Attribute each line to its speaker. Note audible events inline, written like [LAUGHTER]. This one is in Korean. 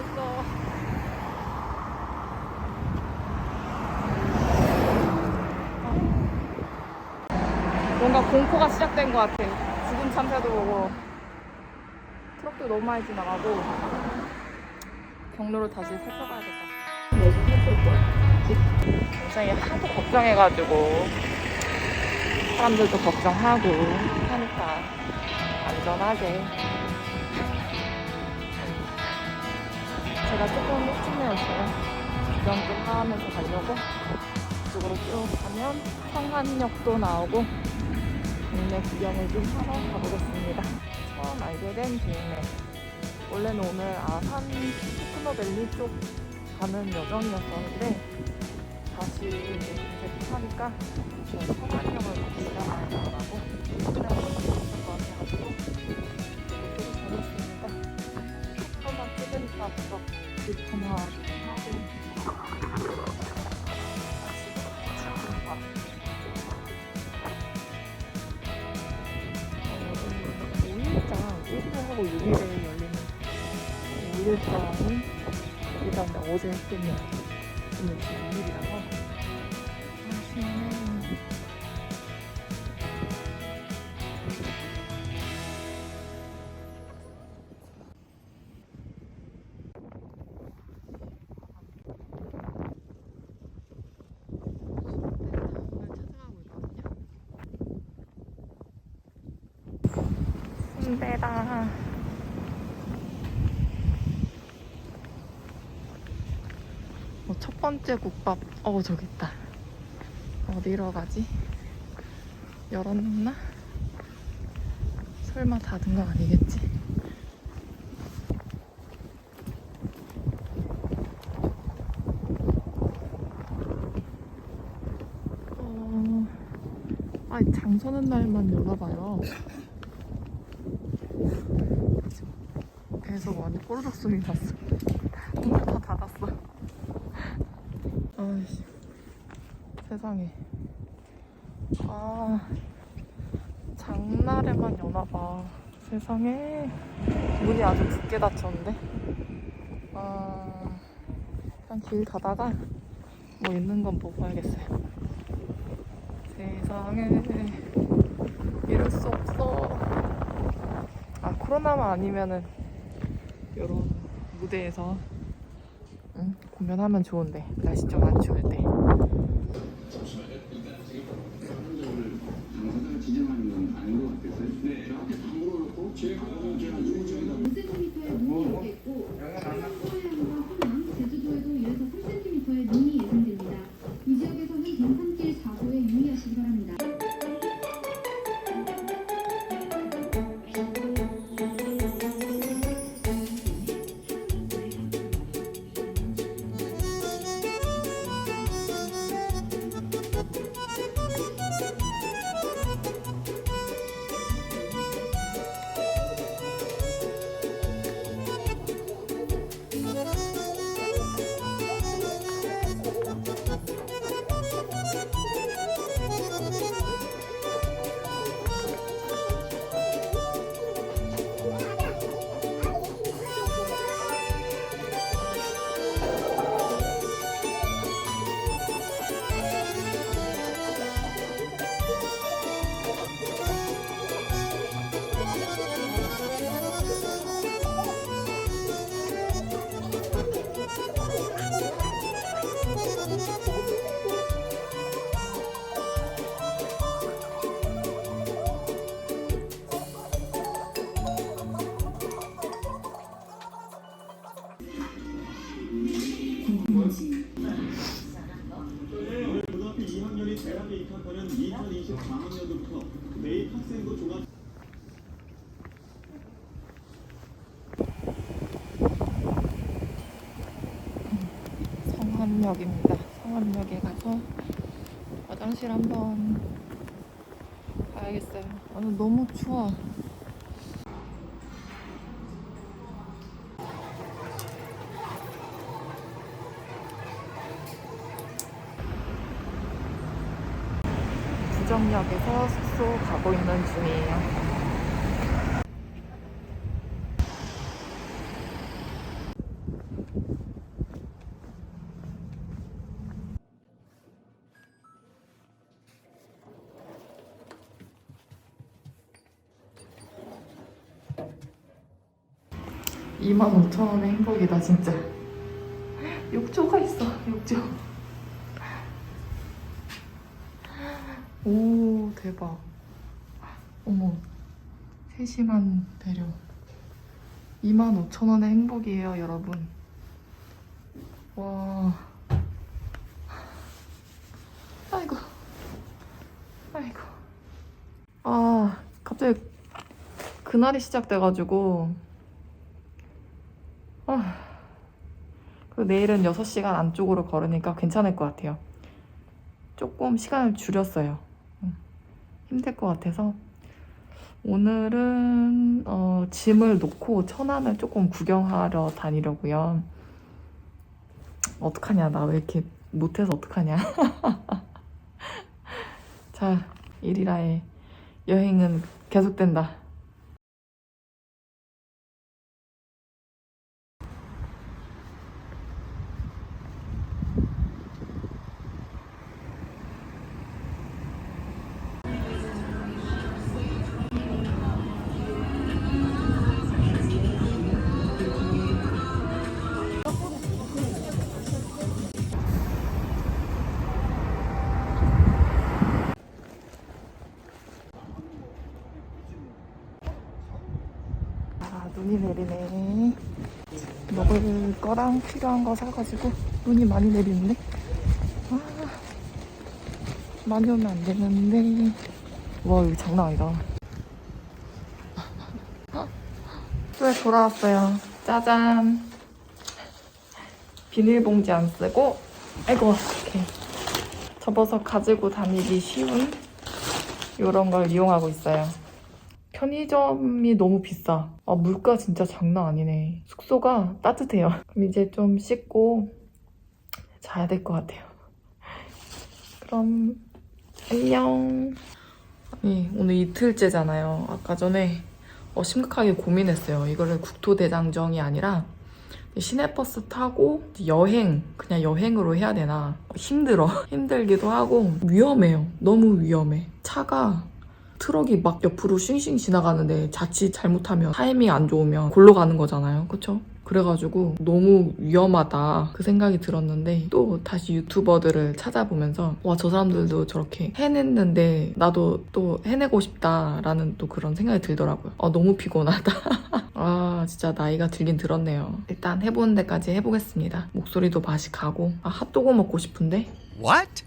Speaker 1: 없었어. 뭔가 공포가 시작된 것 같아. 죽음 참새도 보고 트럭도 너무 많이 지나가고 경로를 다시 살펴봐야 될것 같아. 내좀 살펴볼 거야. 굉장히 하도 걱정해가지고 사람들도 걱정하고 하니까 안전하게 제가 조금 일찍 내었어요. 구경 좀 하면서 가려고 이쪽으로 쭉 가면 성안역도 나오고 동네 구경을 좀 하러 가보겠습니다. 처음 알게 된 동네. 원래는 오늘 아산 스쿠너밸리 쪽 가는 여정이었었는데 다시 이제 검색하니까 저 성안역을 지나가야 되더라고. 그래서 재밌을 것 같아가지고 더 좋구나 하고 오일장 1일하고 6일에 열리는 오일장은 일단 나 어제 했더니 오늘 지금 2일이라서 순대다. 어, 첫 번째 국밥. 어, 저기 있다. 어디로 가지? 열어놨나? 설마 닫은 거 아니겠지? 어, 아니, 장 서는 날만 열어봐요. 완전 꼬르륵 소리 났어. 오늘 다 닫았어. 아이씨. 세상에. 아, 장날에만 여나봐. 세상에. 문이 아주 굳게 닫혔는데. 아, 그냥 길 가다가 뭐 있는 건 보고 와야겠어요. 세상에. 이럴 수 없어. 아, 코로나만 아니면은 이런 무대에서 응, 공연하면 좋은데 날씨 좀 안 추울 때
Speaker 2: 지정하는 건 아닌 것 같아서요. 네. 저한테 다 물어놓고 제 제가 누구 저희가 2024학년도부터 매입 학생부 종합
Speaker 1: 성암역입니다. 성암역에 가서 화장실 한번 가야겠어요. 오늘 너무 추워 해서 숙소 가고 있는 중이에요. 25,000원의 행복이다 진짜 [GASPS] 욕조가 있어 욕조 오 대박. 어머 세심한 배려. 25,000원의 행복이에요 여러분. 와. 아이고. 아이고. 아 갑자기 그날이 시작돼가지고. 아, 그 내일은 6시간 안쪽으로 걸으니까 괜찮을 것 같아요. 조금 시간을 줄였어요. 음, 힘들 것 같아서 오늘은 어, 짐을 놓고 천안을 조금 구경하러 다니려고요. 어떡하냐 나 왜 이렇게 못해서 어떡하냐. [LAUGHS] 자 일이라의 여행은 계속된다. 아, 눈이 내리네. 먹을 거랑 필요한 거 사가지고 눈이 많이 내리는데. 아, 많이 오면 안 되는데. 와, 여기 장난 아니다. [LAUGHS] 왜 돌아왔어요? 짜잔. 비닐봉지 안 쓰고, 아이고, 이렇게 접어서 가지고 다니기 쉬운 이런 걸 이용하고 있어요. 편의점이 너무 비싸. 아, 물가 진짜 장난 아니네. 숙소가 따뜻해요. [LAUGHS] 그럼 이제 좀 씻고 자야 될 것 같아요. 그럼 안녕. 아니, 오늘 이틀째잖아요. 아까 전에 어, 심각하게 고민했어요. 이거를 국토대장정이 아니라 시내버스 타고 여행, 그냥 여행으로 해야 되나. 힘들어. [LAUGHS] 힘들기도 하고 위험해요. 너무 위험해. 차가 트럭이 막 옆으로 싱싱 지나가는데 자칫 잘못하면 타이밍 안 좋으면 골로 가는 거잖아요. 그쵸? 그래가지고 너무 위험하다 그 생각이 들었는데 또 다시 유튜버들을 찾아보면서 와 저 사람들도 저렇게 해냈는데 나도 또 해내고 싶다라는 또 그런 생각이 들더라고요. 아 너무 피곤하다. [LAUGHS] 아 진짜 나이가 들긴 들었네요. 일단 해보는 데까지 해보겠습니다. 목소리도 맛이 가고 아 핫도그 먹고 싶은데
Speaker 3: What?